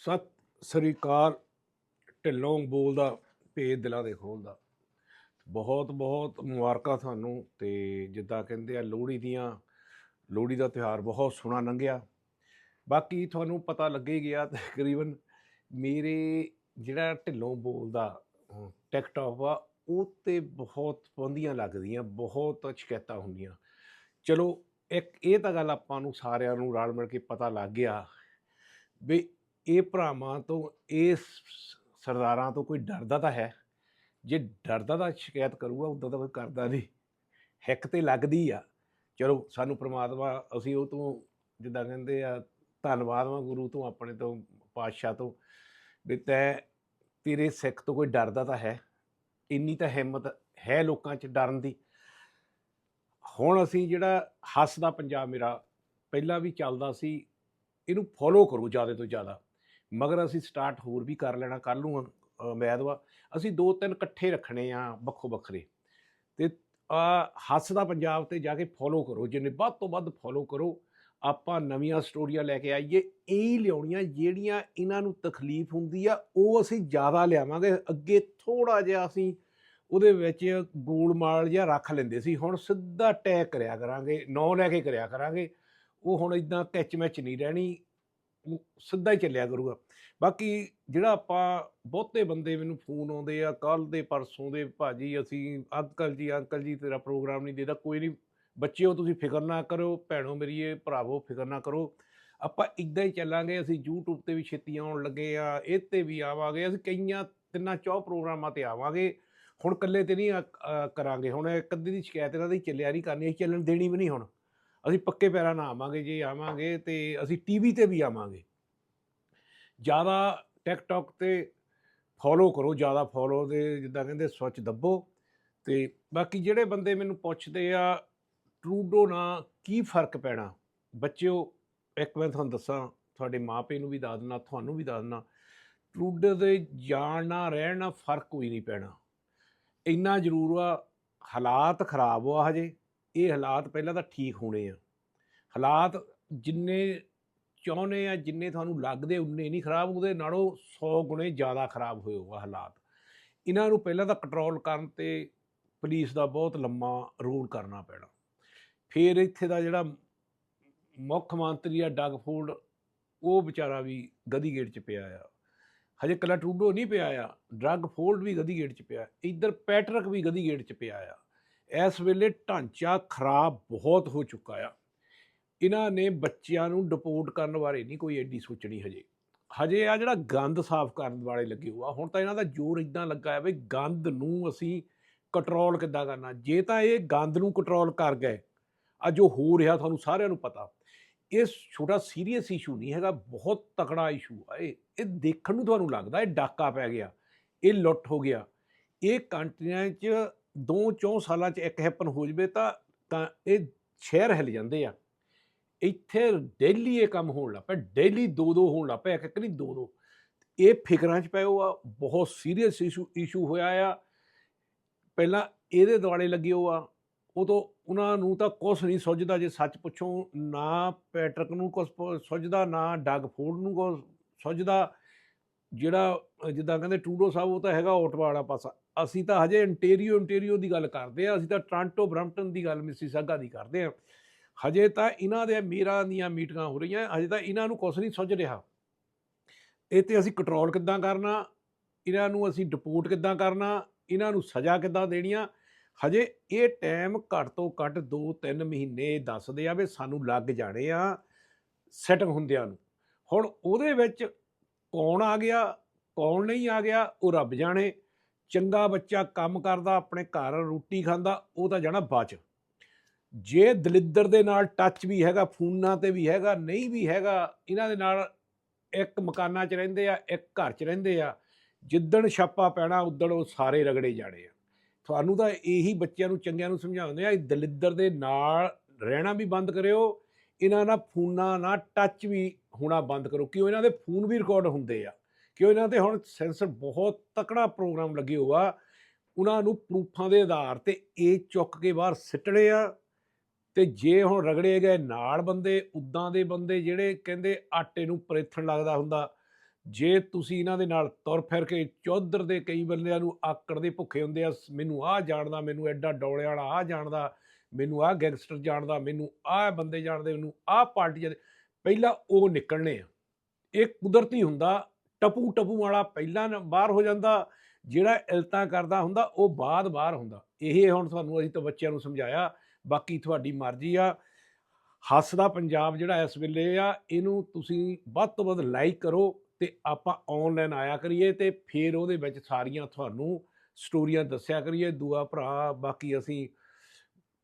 ਸਤਿ ਸ੍ਰੀ ਅਕਾਲ। ਢਿੱਲੋਂ ਬੋਲਦਾ ਪੇਜ ਦਿਲਾਂ ਦੇ ਖੋਲਦਾ ਬਹੁਤ ਬਹੁਤ ਮੁਬਾਰਕਾਂ ਤੁਹਾਨੂੰ ਤੇ ਜਿੱਦਾਂ ਕਹਿੰਦੇ ਆ, ਲੋਹੜੀ ਦੀਆਂ, ਲੋਹੜੀ ਦਾ ਤਿਉਹਾਰ ਬਹੁਤ ਸੋਹਣਾ ਲੰਘਿਆ। ਬਾਕੀ ਤੁਹਾਨੂੰ ਪਤਾ ਲੱਗੇ ਗਿਆ ਤਕਰੀਬਨ ਮੇਰੇ ਜਿਹੜਾ ਢਿੱਲੋਂ ਬੋਲਦਾ ਟਿਕਟੌਕ ਆ ਉਹ ਤੇ ਬਹੁਤ ਪਾਬੰਦੀਆਂ ਲੱਗਦੀਆਂ, ਬਹੁਤ ਸ਼ਿਕਾਇਤਾਂ ਹੁੰਦੀਆਂ। ਚਲੋ, ਇੱਕ ਇਹ ਤਾਂ ਗੱਲ ਆਪਾਂ ਨੂੰ ਸਾਰਿਆਂ ਨੂੰ ਰਲ ਮਿਲ ਕੇ ਪਤਾ ਲੱਗ ਗਿਆ ਵੀ ਇਹ ਭਰਾਵਾਂ ਤੋਂ, ਇਹ ਸਰਦਾਰਾਂ ਤੋਂ ਕੋਈ ਡਰਦਾ ਤਾਂ ਹੈ? ਜੇ ਡਰਦਾ ਤਾਂ ਸ਼ਿਕਾਇਤ ਕਰੂਗਾ ਉਦੋਂ ਤਾਂ ਕੋਈ ਕਰਦਾ ਨਹੀਂ। ਹਿੱਕ ਤੇ ਲੱਗਦੀ ਆ। ਚਲੋ, ਸਾਨੂੰ ਪ੍ਰਮਾਤਮਾ, ਅਸੀਂ ਉਹ ਤੋਂ ਜਿੱਦਾਂ ਕਹਿੰਦੇ ਆ, ਧੰਨਵਾਦ ਵਾਂ ਗੁਰੂ ਤੋਂ, ਆਪਣੇ ਤੋਂ, ਪਾਤਸ਼ਾਹ ਤੋਂ। ਵੀ ਤੈ ਤੇਰੇ ਸਿੱਖ ਤੋਂ ਕੋਈ ਡਰਦਾ ਤਾਂ ਹੈ? ਇੰਨੀ ਤਾਂ ਹਿੰਮਤ ਹੈ ਲੋਕਾਂ 'ਚ ਡਰਨ ਦੀ। ਹੁਣ ਅਸੀਂ ਜਿਹੜਾ ਹੱਸਦਾ ਪੰਜਾਬ ਮੇਰਾ, ਪਹਿਲਾਂ ਵੀ ਚੱਲਦਾ ਸੀ, ਇਹਨੂੰ ਫੋਲੋ ਕਰੋ ਜ਼ਿਆਦਾ ਤੋਂ ਜ਼ਿਆਦਾ। ਮਗਰ ਅਸੀਂ ਸਟਾਰਟ ਹੋਰ ਵੀ ਕਰ ਲੈਣਾ ਕੱਲ ਨੂੰ ਮੈਦ ਮੈਦਵਾ। ਅਸੀਂ ਦੋ ਤਿੰਨ ਇਕੱਠੇ ਰੱਖਣੇ ਆ ਵੱਖੋ ਵੱਖਰੇ। ਤੇ ਹੱਸਦਾ ਪੰਜਾਬ ਤੇ ਜਾ ਕੇ ਫੋਲੋ ਕਰੋ। ਜਿੰਨੇ ਵੱਧ ਤੋਂ ਵੱਧ ਫੋਲੋ ਕਰੋ, ਆਪਾਂ ਨਵੀਆਂ ਸਟੋਰੀਆਂ ਲੈ ਕੇ ਆਈਏ। ਇਹ ਲਿਆਉਣੀਆਂ ਜਿਹੜੀਆਂ ਇਹਨਾਂ ਨੂੰ ਤਕਲੀਫ ਹੁੰਦੀ ਆ, ਉਹ ਅਸੀਂ ਜ਼ਿਆਦਾ ਲਿਆਵਾਂਗੇ। ਅੱਗੇ ਥੋੜਾ ਜਿਹਾ ਅਸੀਂ ਉਹਦੇ ਵਿੱਚ ਗੋਲ ਮਾਲ ਜਿਹਾ ਰੱਖ ਲੈਂਦੇ ਸੀ। ਹੁਣ ਸਿੱਧਾ ਟੈਕ ਕਰਿਆ ਕਰਾਂਗੇ, ਨੌ ਲੈ ਕੇ ਕਰਿਆ ਕਰਾਂਗੇ। ਉਹ ਹੁਣ ਇਦਾਂ ਟੱਚ ਮੈਚ ਨਹੀਂ ਰਹਿਣੀ। ਸਿੱਧਾ ਹੀ ਚੱਲਿਆ ਕਰੂਗਾ। ਬਾਕੀ ਜਿਹੜਾ ਆਪਾਂ ਬਹੁਤੇ ਬੰਦੇ ਮੈਨੂੰ ਫੋਨ ਆਉਂਦੇ ਆ ਕੱਲ ਦੇ ਪਰਸੋਂ ਦੇ ਭਾਜੀ ਅਸੀਂ ਅੰਕਲ ਜੀ ਅੰਕਲ ਜੀ ਤੇਰਾ ਪ੍ਰੋਗਰਾਮ ਨਹੀਂ ਦੇਦਾ, ਕੋਈ ਨਹੀਂ। ਬੱਚਿਓ ਤੁਸੀਂ ਫਿਕਰ ਨਾ ਕਰੋ, ਭੈਣੋ ਮੇਰੀਏ ਭਰਾਵੋ ਫਿਕਰ ਨਾ ਕਰੋ। ਆਪਾਂ ਇਦਾਂ ਹੀ ਚੱਲਾਂਗੇ, ਅਸੀਂ YouTube ਤੇ ਵੀ ਛੇਤੀ ਆਉਣ ਲੱਗੇ ਆ ਇਹ ਤੇ ਵੀ ਆਵਾਂਗੇ, ਅਸੀਂ ਕਈਆਂ ਤਿੰਨਾਂ ਚੌ ਪ੍ਰੋਗਰਾਮਾਂ ਤੇ ਆਵਾਂਗੇ। ਹੁਣ ਇਕੱਲੇ ਤੇ ਨਹੀਂ ਕਰਾਂਗੇ। ਹੁਣ ਇੱਕ ਅੱਧੀ ਦੀ ਸ਼ਿਕਾਇਤ ਇਹਨਾਂ ਦੀ ਚੱਲਿਆ ਨਹੀਂ ਕਰਨੀ, ਅਸੀਂ ਚੱਲਣ ਦੇਣੀ ਵੀ ਨਹੀਂ ਹੁਣ। ਅਸੀਂ ਪੱਕੇ ਪੈਰਾਂ ਨਾਲ ਆਵਾਂਗੇ, ਜੇ ਆਵਾਂਗੇ ਤੇ ਅਸੀਂ ਟੀਵੀ ਤੇ ਵੀ ਆਵਾਂਗੇ। ਜ਼ਿਆਦਾ ਟਿਕਟੌਕ ਤੇ ਫੋਲੋ ਕਰੋ, ਜ਼ਿਆਦਾ ਫੋਲੋ ਦੇ ਜਿੱਦਾਂ ਕਹਿੰਦੇ ਸਵੱਚ ਦੱਬੋ ਤੇ ਬਾਕੀ ਜਿਹੜੇ ਬੰਦੇ ਮੈਨੂੰ ਪੁੱਛਦੇ ਆ, ਟਰੂਡੋ ਨਾਲ ਕੀ ਫ਼ਰਕ ਪੈਣਾ? ਬੱਚਿਓ, ਇੱਕ ਮੈਂ ਤੁਹਾਨੂੰ ਦੱਸਾਂ, ਤੁਹਾਡੇ ਮਾਪੇ ਨੂੰ ਵੀ ਦੱਸ ਦਿੰਦਾ, ਤੁਹਾਨੂੰ ਵੀ ਦੱਸ ਦਿੰਦਾ, ਟਰੂਡੋ ਦੇ ਜਾਣ ਨਾਲ ਰਹਿਣ ਨਾਲ ਫ਼ਰਕ ਕੋਈ ਨਹੀਂ ਪੈਣਾ। ਇੰਨਾ ਜ਼ਰੂਰ ਆ, ਹਾਲਾਤ ਖਰਾਬ ਆ ਹਜੇ। ਇਹ ਹਾਲਾਤ ਪਹਿਲਾਂ ਤਾਂ ਠੀਕ ਹੋਣੇ ਆ। ਹਾਲਾਤ ਜਿੰਨੇ ਚਾਹੁੰਦੇ ਆ, ਜਿੰਨੇ ਤੁਹਾਨੂੰ ਲੱਗਦੇ, ਉਨੇ ਨਹੀਂ ਖਰਾਬ, ਉਹਦੇ ਨਾਲੋਂ 100 ਗੁਣੇ ਜ਼ਿਆਦਾ ਖਰਾਬ ਹੋਏ ਹੋਆ ਹਾਲਾਤ। ਇਹਨਾਂ ਨੂੰ ਪਹਿਲਾਂ ਤਾਂ ਕੰਟਰੋਲ ਕਰਨ ਤੇ ਪੁਲਿਸ ਦਾ ਬਹੁਤ ਲੰਮਾ ਰੋਲ ਕਰਨਾ ਪੈਣਾ। ਫਿਰ ਇੱਥੇ ਦਾ ਜਿਹੜਾ ਮੁੱਖ ਮੰਤਰੀ ਆ ਡਗ ਫੋਲਡ ਉਹ ਵਿਚਾਰਾ ਵੀ ਗਦੀ ਗੇਟ 'ਚ ਪਿਆ ਆ। ਹਜੇ ਕੱਲਾ ਟਰੂਡੋ ਨਹੀਂ ਪਿਆ ਆ। ਡਰੱਗ ਫੋਲਡ ਵੀ ਗਦੀ ਗੇਟ 'ਚ ਪਿਆ। ਇੱਧਰ ਪੈਟਰਕ ਵੀ ਗਦੀ ਗੇਟ 'ਚ ਪਿਆ ਆ। ਇਸ ਵੇਲੇ ਢਾਂਚਾ ਖਰਾਬ ਬਹੁਤ ਹੋ ਚੁੱਕਾ ਆ। ਇਹਨਾਂ ਨੇ ਬੱਚਿਆਂ ਨੂੰ ਡਿਪੋਰਟ ਕਰਨ ਬਾਰੇ ਨਹੀਂ ਕੋਈ ਐਡੀ ਸੋਚਣੀ ਹਜੇ। ਹਜੇ ਆ ਜਿਹੜਾ ਗੰਦ ਸਾਫ਼ ਕਰਨ ਵਾਲੇ ਲੱਗੇ ਹੋਆ ਹੁਣ ਤਾਂ ਇਹਨਾਂ ਦਾ ਜ਼ੋਰ ਇਦਾਂ ਲੱਗਾ ਹੈ ਵੀ ਗੰਦ ਨੂੰ ਅਸੀਂ ਕੰਟਰੋਲ ਕਿੱਦਾਂ ਕਰਨਾ ਜੇ ਤਾਂ ਇਹ ਗੰਦ ਨੂੰ ਕੰਟਰੋਲ ਕਰ ਗਏ ਆ ਜੋ ਹੋ ਰਿਹਾ ਤੁਹਾਨੂੰ ਸਾਰਿਆਂ ਨੂੰ ਪਤਾ। ਇਹ ਛੋਟਾ ਸੀਰੀਅਸ ਇਸ਼ੂ ਨਹੀਂ ਹੈਗਾ, ਬਹੁਤ ਤਕੜਾ ਇਸ਼ੂ ਆ ਇਹ। ਇਹ ਦੇਖਣ ਨੂੰ ਤੁਹਾਨੂੰ ਲੱਗਦਾ ਇਹ ਡਾਕਾ ਪੈ ਗਿਆ, ਇਹ ਲੁੱਟ ਹੋ ਗਿਆ। ਇਹ ਕੰਟਰੀਆਂ 'ਚ ਦੋ ਚੌਂ ਸਾਲਾਂ 'ਚ ਇੱਕ ਹੈਪਨ ਹੋ ਜਵੇ ਤਾਂ ਤਾਂ ਇਹ ਸ਼ਹਿਰ ਹਿੱਲ ਜਾਂਦੇ ਆ। ਇੱਥੇ ਡੇਲੀ ਇਹ ਕੰਮ ਹੋਣ ਲੱਗ ਪਿਆ ਡੇਲੀ ਦੋ ਦੋ ਹੋਣ ਲੱਗ ਪਿਆ ਇੱਕ ਇੱਕ ਨਹੀਂ ਦੋ ਦੋ ਇਹ ਫਿਕਰਾਂ 'ਚ ਪਏ ਹੋ ਆ, ਬਹੁਤ ਸੀਰੀਅਸ ਇਸ਼ੂ ਇਸ਼ੂ ਹੋਇਆ ਆ। ਪਹਿਲਾਂ ਇਹਦੇ ਦੁਆਲੇ ਲੱਗੇ ਹੋ ਆ, ਉਦੋਂ ਉਹਨਾਂ ਨੂੰ ਤਾਂ ਕੁਛ ਨਹੀਂ ਸੁੱਝਦਾ ਜੇ ਸੱਚ ਪੁੱਛੋ, ਨਾ ਪੈਟਰਕ ਨੂੰ ਕੁਛ ਪ- ਸੁੱਝਦਾ, ਨਾ ਡਗ ਫੋਰਡ ਨੂੰ ਕੁਛ ਸੁੱਝਦਾ। ਜਿਹੜਾ ਜਿੱਦਾਂ ਕਹਿੰਦੇ ਟੂਡੋ ਸਾਹਿਬ, ਉਹ ਤਾਂ ਹੈਗਾ ਓਟਵਾ ਵਾਲਾ ਪਾਸਾ। ਅਸੀਂ ਤਾਂ ਹਜੇ ਇੰਟੀਰੀਓ ਇੰਟੀਰੀਓ ਦੀ ਗੱਲ ਕਰਦੇ ਆ ਅਸੀਂ ਤਾਂ ਟ੍ਰਾਂਟੋ, ਬ੍ਰੈਂਪਟਨ ਦੀ ਗੱਲ ਮਿਸੀਸਾਗਾ ਦੀ ਕਰਦੇ ਆ ਹਜੇ ਤਾਂ ਇਹਨਾਂ ਦੇ ਮੇਰਾ ਦੀਆਂ ਮੀਟਿੰਗਾਂ ਹੋ ਰਹੀਆਂ, ਹਜੇ ਤਾਂ ਇਹਨਾਂ ਨੂੰ ਕੁਛ ਨਹੀਂ ਸੁੱਝ ਰਿਹਾ। ਇਹ ਤੇ ਅਸੀਂ ਕੰਟਰੋਲ ਕਿੱਦਾਂ ਕਰਨਾ, ਇਹਨਾਂ ਨੂੰ ਅਸੀਂ ਡਿਪੋਰਟ ਕਿੱਦਾਂ ਕਰਨਾ, ਇਹਨਾਂ ਨੂੰ ਸਜ਼ਾ ਕਿੱਦਾਂ ਦੇਣੀਆਂ, ਹਜੇ ਇਹ ਟਾਈਮ ਘੱਟ ਤੋਂ ਘੱਟ 2-3 ਮਹੀਨੇ ਦੱਸਦੇ ਆ ਵੀ ਸਾਨੂੰ ਲੱਗ ਜਾਣੇ ਆ ਸੈਟਲ ਹੁੰਦਿਆਂ ਨੂੰ। ਹੁਣ ਉਹਦੇ ਵਿੱਚ ਕੌਣ ਆ ਗਿਆ, ਕੌਣ ਨਹੀਂ ਆ ਗਿਆ, ਉਹ ਰੱਬ ਜਾਣੇ। ਚੰਗਾ ਬੱਚਾ ਕੰਮ ਕਰਦਾ, ਆਪਣੇ ਘਰ ਰੋਟੀ ਖਾਂਦਾ, ਉਹ ਤਾਂ ਜਾਣਾ ਬਚ ਜੇ ਦਲਿੱਦਰ ਦੇ ਨਾਲ ਟੱਚ ਵੀ ਹੈਗਾ, ਫੋਨਾਂ ਤੇ ਵੀ ਹੈਗਾ, ਨਹੀਂ ਵੀ ਹੈਗਾ, ਇਹਨਾਂ ਦੇ ਨਾਲ ਇੱਕ ਮਕਾਨਾਂ 'ਚ ਰਹਿੰਦੇ ਆ, ਇੱਕ ਘਰ 'ਚ ਰਹਿੰਦੇ ਆ, ਜਿੱਦਣ ਛਾਪਾ ਪੈਣਾ, ਉਦਣ ਉਹ ਸਾਰੇ ਰਗੜੇ ਜਾਣੇ ਆ। ਤੁਹਾਨੂੰ ਤਾਂ ਇਹੀ ਬੱਚਿਆਂ ਨੂੰ ਚੰਗਿਆਂ ਨੂੰ ਸਮਝਾਉਂਦੇ ਆ, ਇਹ ਦਲਿੱਦਰ ਦੇ ਨਾਲ ਰਹਿਣਾ ਵੀ ਬੰਦ ਕਰਿਓ ਇਹਨਾਂ ਨਾਲ ਫੋਨਾਂ ਨਾਲ ਟੱਚ ਵੀ ਹੋਣਾ ਬੰਦ ਕਰੋ, ਕਿਉਂ ਇਹਨਾਂ ਦੇ ਫੋਨ ਵੀ ਰਿਕਾਰਡ ਹੁੰਦੇ ਆ। ਕਿਉਂ ਇਹਨਾਂ ਤੇ ਹੁਣ ਸੈਂਸਰ ਬਹੁਤ ਤਕੜਾ ਪ੍ਰੋਗਰਾਮ ਲੱਗੇ ਹੋਆ, ਉਹਨਾਂ ਨੂੰ ਪ੍ਰੂਫਾਂ ਦੇ ਆਧਾਰ ਤੇ ਇਹ ਚੁੱਕ ਕੇ ਬਾਹਰ ਸਿੱਟਣੇ ਆ। ਤੇ ਜੇ ਹੁਣ ਰਗੜੇ ਗਏ ਨਾਲ ਬੰਦੇ, ਉਦਾਂ ਦੇ ਬੰਦੇ ਜਿਹੜੇ ਕਹਿੰਦੇ ਆਟੇ ਨੂੰ ਪਰੇਥਣ ਲੱਗਦਾ ਹੁੰਦਾ, ਜੇ ਤੁਸੀਂ ਇਹਨਾਂ ਦੇ ਨਾਲ ਤੁਰ ਫਿਰ ਕੇ ਚੌਧਰ ਦੇ ਕਈ ਬੰਦਿਆਂ ਨੂੰ ਆਕੜ ਦੇ ਭੁੱਖੇ ਹੁੰਦੇ ਆ ਸ- ਮੈਨੂੰ ਆਹ ਜਾਣਦਾ, ਮੈਨੂੰ ਐਡਾ ਡੋਲੇ ਵਾਲਾ ਆਹ ਜਾਣਦਾ ਮੈਨੂੰ ਆਹ ਗੈਂਗਸਟਰ ਜਾਣਦਾ, ਮੈਨੂੰ ਆਹ ਬੰਦੇ ਜਾਣਦੇ, ਮੈਨੂੰ ਆਹ ਪਾਰਟੀਆਂ ਦੇ, ਪਹਿਲਾਂ ਉਹ ਨਿਕਲਣੇ ਆ। ਇਹ ਕੁਦਰਤੀ ਹੁੰਦਾ, ਟਪੂ ਟਪੂ ਵਾਲਾ ਪਹਿਲਾਂ ਬਾਹਰ ਹੋ ਜਾਂਦਾ, ਜਿਹੜਾ ਇਲਤਾਂ ਕਰਦਾ ਹੁੰਦਾ, ਉਹ ਬਾਅਦ ਬਾਹਰ ਹੁੰਦਾ। ਇਹ ਹੁਣ ਤੁਹਾਨੂੰ ਅਸੀਂ ਤਾਂ ਬੱਚਿਆਂ ਨੂੰ ਸਮਝਾਇਆ, ਬਾਕੀ ਤੁਹਾਡੀ ਮਰਜ਼ੀ ਆ। ਹੱਸਦਾ ਪੰਜਾਬ ਜਿਹੜਾ ਇਸ ਵੇਲੇ ਆ, ਇਹਨੂੰ ਤੁਸੀਂ ਵੱਧ ਤੋਂ ਵੱਧ ਲਾਈਕ ਕਰੋ ਤੇ ਆਪਾਂ ਆਨਲਾਈਨ ਆਇਆ ਕਰੀਏ ਤੇ ਫਿਰ ਉਹਦੇ ਵਿੱਚ ਸਾਰੀਆਂ ਤੁਹਾਨੂੰ ਸਟੋਰੀਆਂ ਦੱਸਿਆ ਕਰੀਏ। ਦੂਆ ਭਰਾ, ਬਾਕੀ ਅਸੀਂ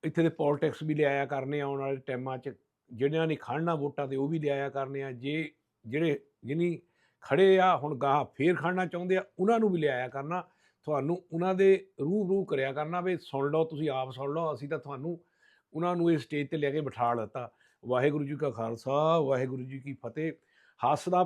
ਇੱਥੇ ਦੇ ਪੋਲਿਟਿਕਸ ਵੀ ਲਿਆਇਆ ਕਰਨੇ ਆਉਣ ਵਾਲੇ ਟਾਈਮਾਂ 'ਚ। ਜਿਹੜਿਆਂ ਨੇ ਖੜਨਾ ਵੋਟਾਂ ਤੇ ਉਹ ਵੀ ਲਿਆਇਆ ਕਰਨੇ ਆ। ਜੇ ਜਿਹੜੇ ਜਿਨੀ ਖੜੇ ਆ, ਹੁਣ ਗਾਹ ਫੇਰ ਖੜਨਾ ਚਾਹੁੰਦੇ ਆ, ਉਹਨਾਂ ਨੂੰ ਵੀ ਲਿਆਇਆ ਕਰਨਾ। ਤੁਹਾਨੂੰ ਉਹਨਾਂ ਦੇ ਰੂਹ ਰੂਹ ਕਰਿਆ ਕਰਨਾ ਵੀ ਸੁਣ ਲਓ, ਤੁਸੀਂ ਆਪ ਸੁਣ ਲਓ, ਅਸੀਂ ਤਾਂ ਤੁਹਾਨੂੰ ਉਹਨਾਂ ਨੂੰ ਇਸ ਸਟੇਜ ਤੇ ਲੈ ਕੇ ਬਿਠਾ ਦਿੱਤਾ ਵਾਹਿਗੁਰੂ ਜੀ ਕਾ ਖਾਲਸਾ, ਵਾਹਿਗੁਰੂ ਜੀ ਕੀ ਫਤਿਹ। ਹੱਸਦਾ